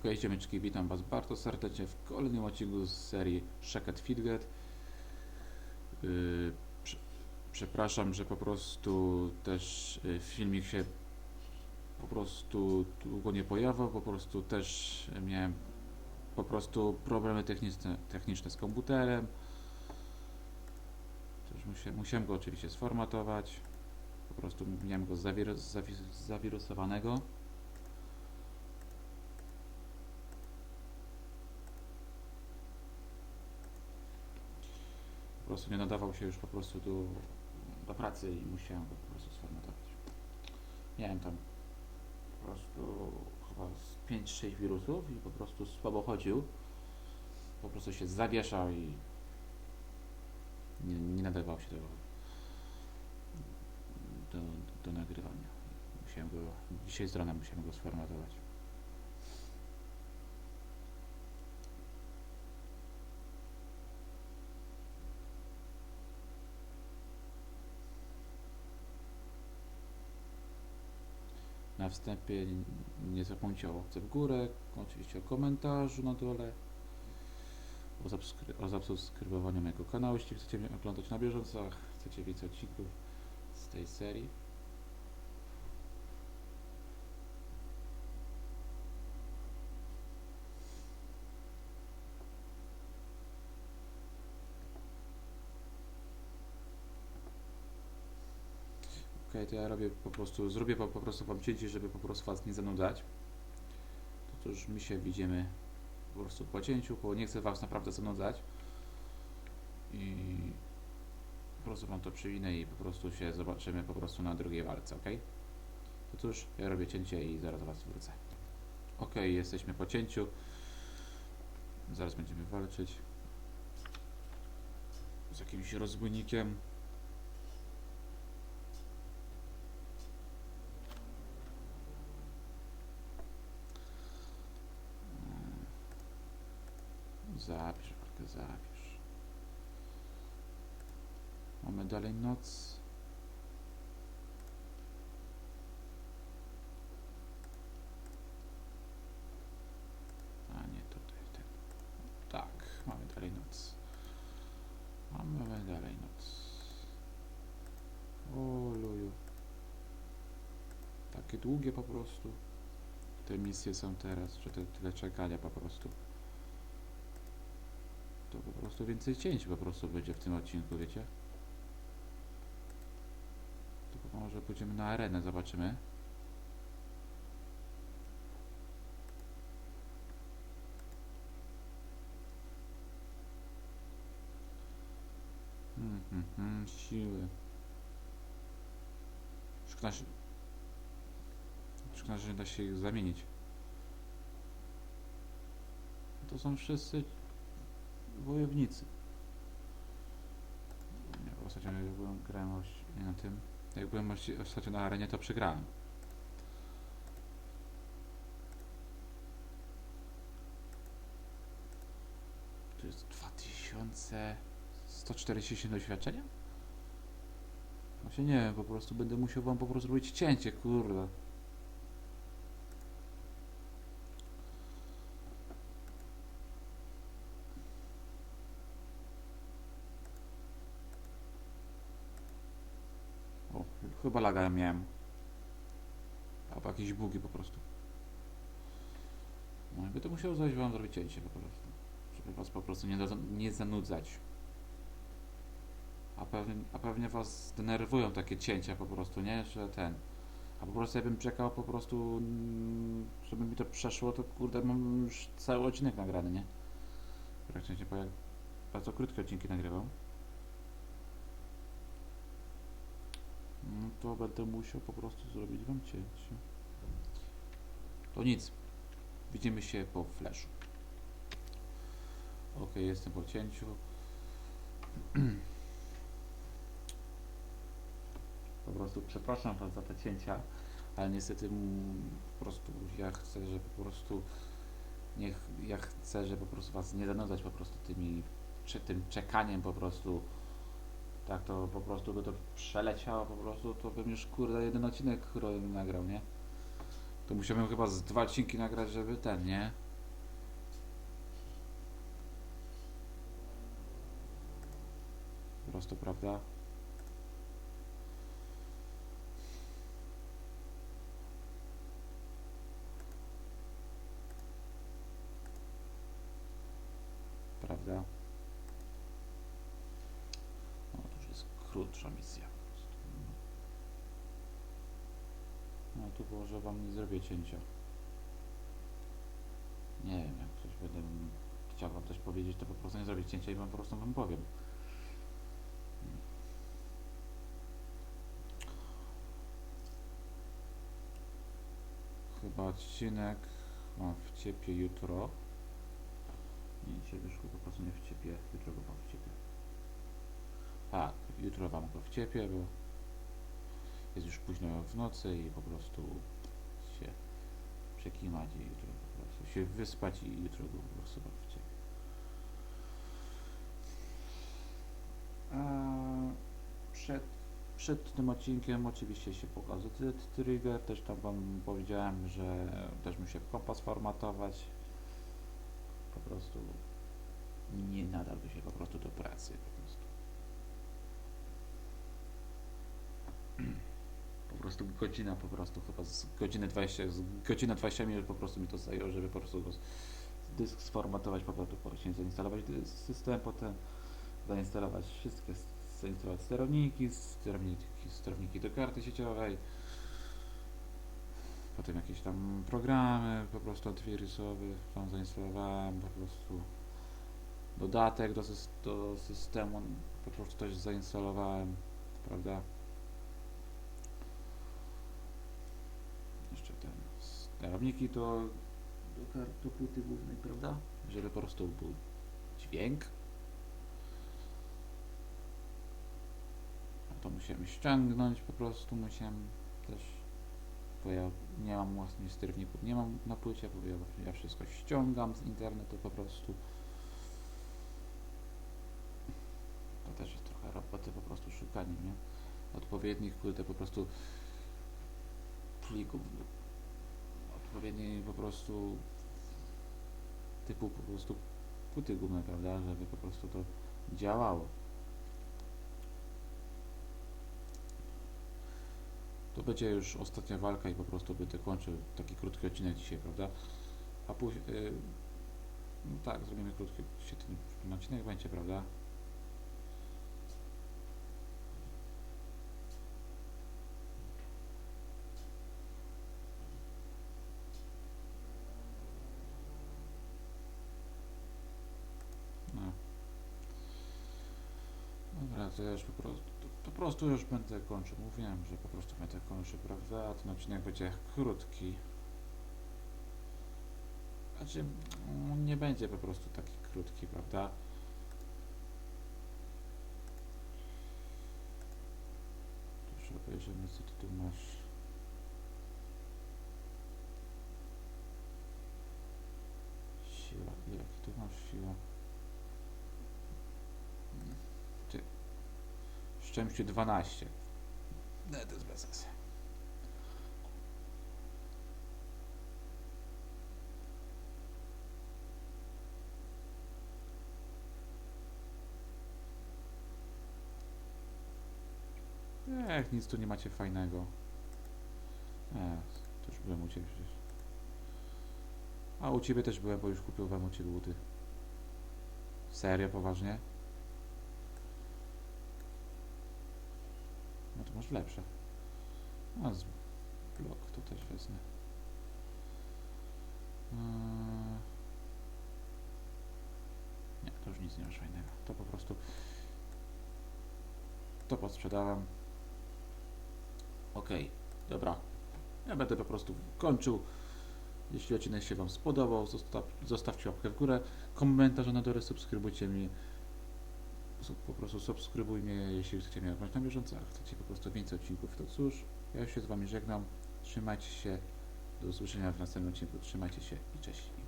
Okej, ziomeczki, witam Was bardzo serdecznie w kolejnym odcinku z serii Shacket Fitget. Yy, prze- przepraszam, że po prostu też yy, filmik się po prostu długo nie pojawiał, po prostu też miałem po prostu problemy techniczne, techniczne z komputerem. Też musia, musiałem go oczywiście sformatować. Po prostu miałem go zawirus, zawi- zawirusowanego. Prostu nie nadawał się już po prostu do, do pracy i musiałem go po prostu sformatować. Miałem tam po prostu chyba z 5-6 wirusów i po prostu słabo chodził. Po prostu się zawieszał i nie, nie nadawał się do, do, do nagrywania. Musiałem go, dzisiaj z musiałem go sformatować. Na wstępie nie zapomnijcie o łapce w górę, oczywiście o komentarzu na dole, o, subskry- o zasubskrybowaniu mojego kanału, jeśli chcecie mnie oglądać na bieżąco, chcecie więcej odcinków z tej serii. Okej, to ja robię po prostu, zrobię po, po prostu wam cięcie, żeby po prostu was nie zanudzać. To cóż, my się widzimy po prostu po cięciu, bo nie chcę was naprawdę zanudzać. I po prostu wam to przywinę i po prostu się zobaczymy po prostu na drugiej walce, ok? To cóż, ja robię cięcie i zaraz do was wrócę. Ok, jesteśmy po cięciu. Zaraz będziemy walczyć z jakimś rozbójnikiem. Mamy dalej noc. A nie tutaj, ten. Tak, mamy dalej noc. Mamy dalej noc. O luju. Takie długie po prostu. Te misje są teraz, czy te tyle czekania po prostu to po prostu więcej cięć po prostu będzie w tym odcinku, wiecie? Może pójdziemy na arenę, zobaczymy. Hmm, hmm, hmm, siły. Szkoda, że... Szkoda, że nie da się ich zamienić. To są wszyscy wojownicy. Nie, bo ostatnio grałem na tym. Jak byłem ostatnio na arenie, to przegrałem. To jest 2147 doświadczenia? Właśnie nie wiem, po prostu będę musiał wam po prostu robić cięcie, kurde. O, chyba laga miałem. Albo jakieś bugi po prostu. No i będę musiał coś wam zrobić cięcie po prostu. Żeby was po prostu nie, nie zanudzać. A pewnie, a pewnie was denerwują takie cięcia po prostu, nie? Że ten. A po prostu ja bym czekał po prostu, mm, żeby mi to przeszło, to kurde mam już cały odcinek nagrany, nie? Praktycznie bo ja bardzo krótkie odcinki nagrywam. No to będę musiał po prostu zrobić wam cięcie. To nic. Widzimy się po flashu. Ok, jestem po cięciu. Po prostu przepraszam was za te cięcia, ale niestety po prostu ja chcę, że po prostu niech ja chcę, że po prostu was nie zanudzać po prostu tymi czy tym czekaniem po prostu tak to po prostu by to przeleciało po prostu, to bym już kurde jeden odcinek nagrał, nie? To musiałbym chyba z dwa odcinki nagrać, żeby ten, nie? Po prostu, prawda? Krótsza misja. No tu może wam nie zrobię cięcia. Nie wiem, jak coś będę chciał wam coś powiedzieć, to po prostu nie zrobię cięcia i wam po prostu wam powiem. Chyba odcinek mam w ciepie jutro. Nie, dzisiaj wyszło po prostu nie w ciepie, jutro go mam w ciepie. Tak, jutro wam go w ciepie, bo jest już późno w nocy i po prostu się przekimać i jutro po prostu się wyspać i jutro go po prostu wam w ciepie. A przed, przed tym odcinkiem oczywiście się pokazał ty- trigger, też tam wam powiedziałem, że też muszę kompas formatować. Po prostu nie nadałby się po prostu do pracy po prostu. Po prostu godzina po prostu chyba z godziny 20, z godzina 20 minut po prostu mi to zajęło, żeby po prostu dysk sformatować, po prostu później zainstalować system, potem zainstalować wszystkie, zainstalować sterowniki, sterowniki, sterowniki do karty sieciowej, potem jakieś tam programy po prostu antywirusowe tam zainstalowałem, po prostu dodatek do, do systemu po prostu też zainstalowałem, prawda? Jeszcze ten sterowniki do, do, do płyty głównej, prawda? Żeby po prostu był dźwięk. A to musiałem ściągnąć po prostu, musiałem też, bo ja nie mam własnych sterowników, nie mam na płycie, bo ja, ja wszystko ściągam z internetu po prostu. To też jest trochę roboty po prostu szukanie, nie? Odpowiednich, kurde, po prostu plików, odpowiedniej po prostu typu po prostu płyty gumy, prawda, żeby po prostu to działało. To będzie już ostatnia walka i po prostu będę kończył taki krótki odcinek dzisiaj, prawda? A później, yy, no tak, zrobimy krótki odcinek będzie, prawda? No. Dobra, to ja już po prostu, po prostu już będę kończył. Mówiłem, że po prostu będę kończył, prawda? A ten odcinek będzie krótki. Znaczy, mm, nie będzie po prostu taki krótki, prawda? Już obejrzymy, co ty tu masz. Siła, jaki tu masz siła? Ty. Szczęście 12. Nie, to jest bez sensu. Ech, nic tu nie macie fajnego. To już byłem u Ciebie przecież. A u Ciebie też byłem, bo już kupiłem u Ciebie buty. Serio, poważnie? To masz lepsze. A z blok to też wezmę. Eee, Nie, to już nic nie masz fajnego. To po prostu to posprzedałem. Okej, dobra. Ja będę po prostu kończył. Jeśli odcinek się Wam spodobał, zostaw, zostawcie łapkę w górę, komentarze na dole, subskrybujcie mnie. Po prostu subskrybuj mnie, jeśli chcecie mnie oglądać na bieżąco, a chcecie po prostu więcej odcinków, to cóż, ja się z Wami żegnam. Trzymajcie się. Do usłyszenia w następnym odcinku. Trzymajcie się i cześć.